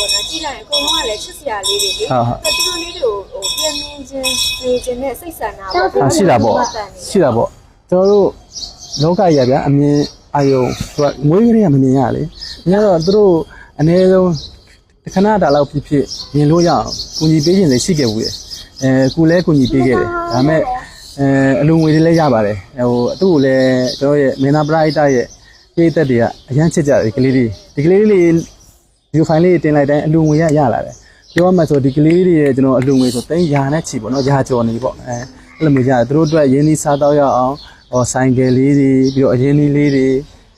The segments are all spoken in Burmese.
ပေါ့နော်ကြည့်လိုက်ရင်အကုန်လုံးကလည်းချစ်စရာလေးတွေလေဟုတ်ဟုတ် သူတို့လေးတွေကိုဟိုပြန်မြင်ခြင်းနေခြင်းနဲ့စိတ်ဆန္ဒပေါ့အာရှိတာပေါ့ရှိတာပေါ့ကျွန်တော်တို့လောကကြီးကဗျာအမြင်အာယုံသူကငွေကလေးကမမြင်ရလေမြင်ရတော့သူတို့အ ਨੇ ဆုံးခဏတာလောက်ဖြစ်ဖြစ်မြင်လို့ရအောင်ကုညီပေးခြင်းလည်းရှိခဲ့ဘူးလေအဲကုလည်းကုညီပေးခဲ့တယ်ဒါပေမဲ့အဲအလူငွေတွေလည်းရပါတယ်ဟိုအတူကိုလည်းကျွန်တော်ရဲ့မင်းနာပရိုက်တာရဲ့ပြည်သက်တွေကအရန်ချစ်ကြတယ်ဒီကလေးတွေဒီကလေးလေး ဒီဖိုင်လေးတင်လိုက်တိုင်းအလူငွေရရလာတယ်ပြောမှဆိုဒီကလေးတွေရဲ့ကျွန်တော်အလူငွေဆိုတိန်ရာနဲ့ချီပေါ့နော်ရာကျော်နေပေါ့အဲအဲ့လိုမျိုးရတယ်သူတို့အတွက်ရင်းနှီးစားတော့ရအောင်ဟောဆိုင်ကယ်လေးတွေပြီးတော့အရင်းနှီးလေးတွေ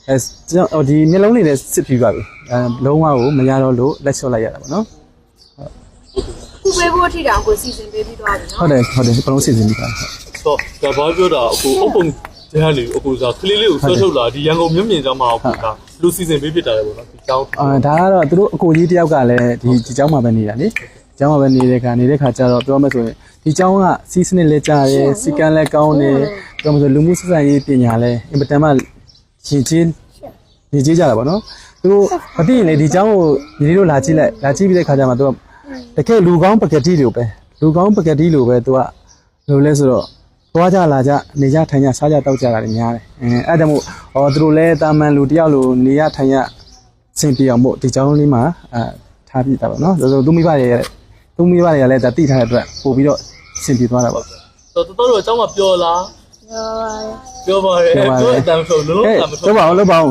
အဲကျွန်တော်ဒီမျိုးလုံးလေးလည်းစစ်ပြီးပါပြီအဲလုံးဝကိုမရတော့လို့လက်လျှော့လိုက်ရတာပေါ့နော်ခုပေးဖို့ထိတောင်ကိုစီစဉ်ပေးပြီးသွားပြီဟုနော်တ်တယ်ဟုတ်တယ်ဘလုံးစီစဉ်ပြီးပါတော့ဒါဘာပြောတာအခုအုပ်ပုံတရားလေးအခုစားကလေးလေးကိုဆွဲထုတ်လာဒီရန်ကုန်မြို့မြင့်ကျောင်းမှာအခုက လူစီစဉ်ပေးဖြစ်တာလေပေါ့နော်ဒီကျောင်းအာဒါကတော့သူတို့အကိုကြီးတယောက်ကလည်းဒီဒီကျောင်းမှာပဲနေတာလေကျောင်းမှာပဲနေတဲ့ခါနေတဲ့ခါကျတော့ပြောမှဆိုရင်ဒီကျောင်းကစီးစနစ်လည်းကြားတယ်စီကံလည်းကောင်းတယ်ပြောမှဆိုလူမှုဆက်ဆံရေးပညာလည်းအင်မတန်မှရှင်ချင်းညီကြီးကြတာပေါ့နော်သူတို့မသိရင်လေဒီကျောင်းကိုညီလေးတို့လာကြည့်လိုက်လာကြည့်ပြီးတဲ့ခါကျမှသူကတကယ်လူကောင်းပကတိလိုပဲလူကောင်းပကတိလိုပဲသူကလိုလဲဆိုတော့ သွားကြလာကြနေကြထိုင်ကြစားကြတောက်ကြတာလည်းများတယ်အဲအဲ့ဒါမို့ဟောသူတို့လည်းတာမန်လူတယောက်လိုနေရထိုင်ရစင်ပြေအောင်မို့ဒီကျောင်းလေးမှာအာထားပြတာပေါ့နော်ဆိုတော့သူမိဘတွေရဲ့သူမိဘတွေကလည်းဒါတိထားတဲ့အတွက်ပို့ပြီးတော့စင်ပြေသွားတာပေါ့တော့တော်တော်ကျောင်းမှာပြောလားပြောပါတယ်ပြောအတမ်းဆိုလုံးလုံးဟဲ့အတမ်းမဆိုပြောပါအောင်လုပ်ပါအောင်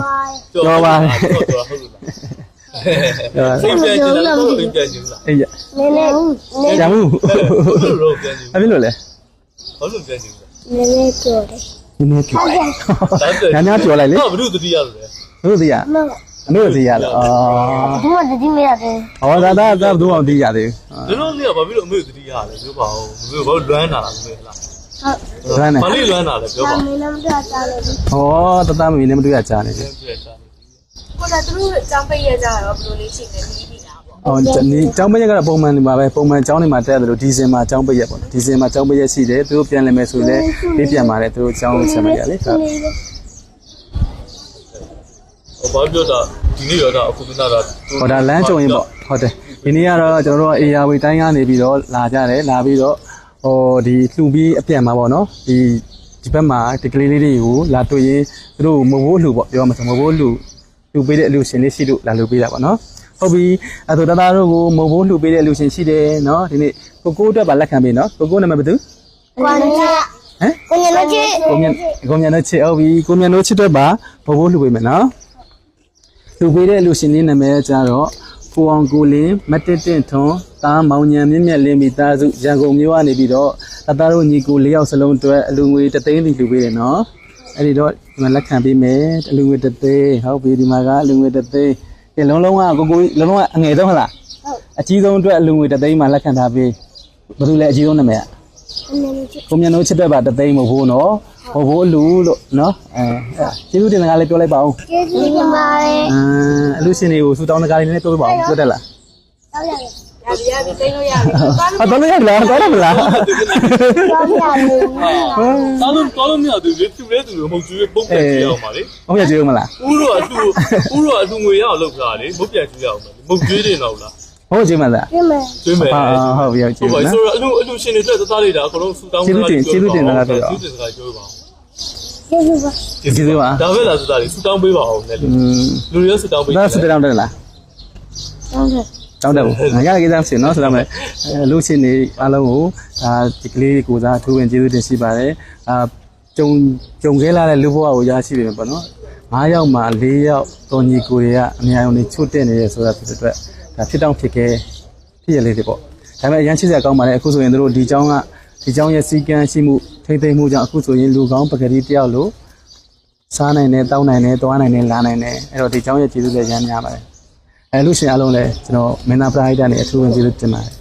ပြောပါဟုတ်လားစိတ်ပြန်ကြည့်လားတော့ပြန်ကြည့်လားအေးရနည်းနည်းရမှုဟုတ်လို့ပြန်ကြည့်အဖြစ်လို့လဲ ဟုတ်လို့ပြန်ကြည့်နည်းနည်းကြော်တယ်နည်းနည်းပြောဒါညာညာပြောလိုက်လေတော့ဘုရုတတိရတယ်တို့သိရမအတို့သိရလားအော်ဒီမှာတတိမရတယ်ဟောဒါဒါဒါဘူးအောင်သိရသေးဒီလိုလေးကဘာဖြစ်လို့အမေတတိရလဲပြောပါဦးမင်းဘာလွမ်းတာလားမင်းလားဟုတ်ဘူးရမ်းနေဘာလေးလွမ်းတာလဲပြောပါမင်းလည်းမတော်တာလေဟောတသားမီနဲ့မတွေ့ရကြနေတယ်ကိုကသူတို့ကြောင်းပိတ်ရကြတော့ဘယ်လိုလေးချိန်နေပြီးပြီလားပေါ့ အော်ဒီကျောင်းပိတ်ရက်ကတော့ပုံမှန်နေမှာပဲပုံမှန်ကျောင်းနေမှာတက်တယ်လို့ဒီဇင်မှာကျောင်းပိတ်ရက်ပေါ့ဒီဇင်မှာကျောင်းပိတ်ရက်ရှိတယ်သူတို့ပြန်လည်မယ်ဆိုရင်လည်းပြေးပြန်ပါတယ်သူတို့ကျောင်းဆက်မရလေဟုတ်ဟောဘာပြောတာဒီနေ့ရောတာအခုကနာတာဟောဒါလမ်းကြုံရင်ပေါ့ဟုတ်တယ်ဒီနေ့ကတော့ကျွန်တော်တို့အေယာဝေတိုင်းကနေပြီးတော့လာကြတယ်လာပြီးတော့ဟိုဒီလှူပြီးအပြန်မှာပေါ့နော်ဒီဒီဘက်မှာဒီကလေးလေးတွေကိုလာတွေ့ရင်သူတို့မဘိုးလှူပေါ့ပြောမှာဆိုမဘိုးလှူလှူပေးတဲ့အလူရှင်လေးရှိလို့လာလှူပေးတာပေါ့နော် ဟုတ်ပြီအဲ့တော့တသားတို့ကိုမဘိုးလှူပေးတဲ့အလူရှင်ရှိတယ်နော်ဒီနေ့ကိုကိုအတွက်ပါလက်ခံပေးနော်ကိုကိုနာမည်ဘယ်သူကွာနေဟမ်ကိုညလို့ချစ်ကိုမြန်ကိုမြန်တို့ချစ်ဟုတ်ပြီကိုမြန်တို့ချစ်အတွက်ပါဘိုးဘိုးလှူပေးမယ်နော်လှူပေးတဲ့အလူရှင်လေးနာမည်ကျတော့ကိုအောင်ကိုလင်းမတက်တင့်ထွန်းတားမောင်ညံမြင့်မြတ်လင်းမိသားစုရန်ကုန်မြို့ကနေပြီးတော့တသားတို့ညီကို၄ယောက်စလုံးအတွက်အလူငွေတသိန်းစီလှူပေးတယ်နော်အဲ့ဒီတော့ဒီမှာလက်ခံပေးမယ်အလူငွေတသိန်းဟုတ်ပြီဒီမှာကအလူငွေတသိန်း ဒီလုံးလုံးကကိုကိုလုံးလုံးကအငယ်ဆုံးဟုတ်လားအကြီးဆုံးအတွက်အလူငွေတသိန်းမှာလက်ခံထားပေးဘယ်သူလဲအကြီးဆုံးနာမည်ကကိုညလို့ချစ်ကိုမြန်တို့ချစ်တဲ့ပါတသိမ်းမဟုတ်ဘူးနော်ဟိုဘိုးလူလို့နော်အဲကျေးဇူးတင်စကားလေးပြောလိုက်ပါဦးကျေးဇူးတင်ပါတယ်အမ်အလူရှင်တွေကိုစူတောင်းစကားလေးနည်းနည်းပြောပြပါဦးပြောတတ်လားတောက်ရတယ် ရပြီရပြီတိတ်လို့ရပြီသွားလို့ဟာတော်လို့ရလားတော်တယ်မလားတောက်ရတယ်တားလို့ကောလို့မရသူလေသူလေသူလို့မဟုတ်သူပုံပြန်ကြည့်အောင်ပါလေဟုတ်ရကြည့်ဦးမလားဦးတော့အတူဦးတော့အတူငွေရအောင်လုပ်တာလေမဟုတ်ပြန်ကြည့်အောင်မဟုတ်ကျွေးတယ်တော့လားဟုတ်ကြည့်မလားပြမယ်ကျွေးမယ်ဟာဟုတ်ပြီဟုတ်ကြဟုည့်တ်ပါနော်ဆိုတော့အလူအလူရှင်တွေအတွက်သသားလေးတာအကုန်လုံးစူတောင်းကျေးဇူးတင်စကားပြောပါကျေးဇူးပါကျေးဇူးကျေးဇူးပါဒါပဲလားသသားလေးစူတောင်းပေးပါအောင်လည်းอืมလူတွေစူတောင်းပေးဒါစတဲ့တောင်းတယ်လားတောက်တယ် တောင်းတယ်ဘူးငါရကိစ္စဖြစ်နော်ဆိုတော့မယ်အလူရှင်တွေအားလုံးကိုဒါဒီကလေးကိုစားအထူးဝင်ကျေးဇူးတင်ရှိပါတယ်အာကြုံကြုံခဲ့လာတဲ့လူဘဝကိုရရှိပြီပေါ့နော်9ယောက်မှာ4ယောက်တော်ညီကိုတွေကအများကြီးနေချွတ်တက်နေရဆိုတာဖြစ်တဲ့အတွက်ဒါဖြစ်တောင်းဖြစ်ခဲ့ဖြစ်ရလေးတွေပေါ့ဒါပေမဲ့အရန်ချစ်စရာကောင်းပါတယ်အခုဆိုရင်တို့ဒီเจ้าကဒီเจ้าရဲ့စီကံရှိမှုထိမ့်သိမ့်မှုကြောင့်အခုဆိုရင်လူကောင်းပကတိတယောက်လို့စားနိုင်တယ်တောင်းနိုင်တယ်သွားနိုင်တယ်လာနိုင်တယ်အဲ့တော့ဒီเจ้าရဲ့ကျေးဇူးလည်းရမ်းများပါတယ် အဲလူရှင်အားလုံးလည်းကျွန်တော်မင်းသားပရိုက်တာနဲ့အထူးဝင်ကျေးဇူးတင်ပါတယ်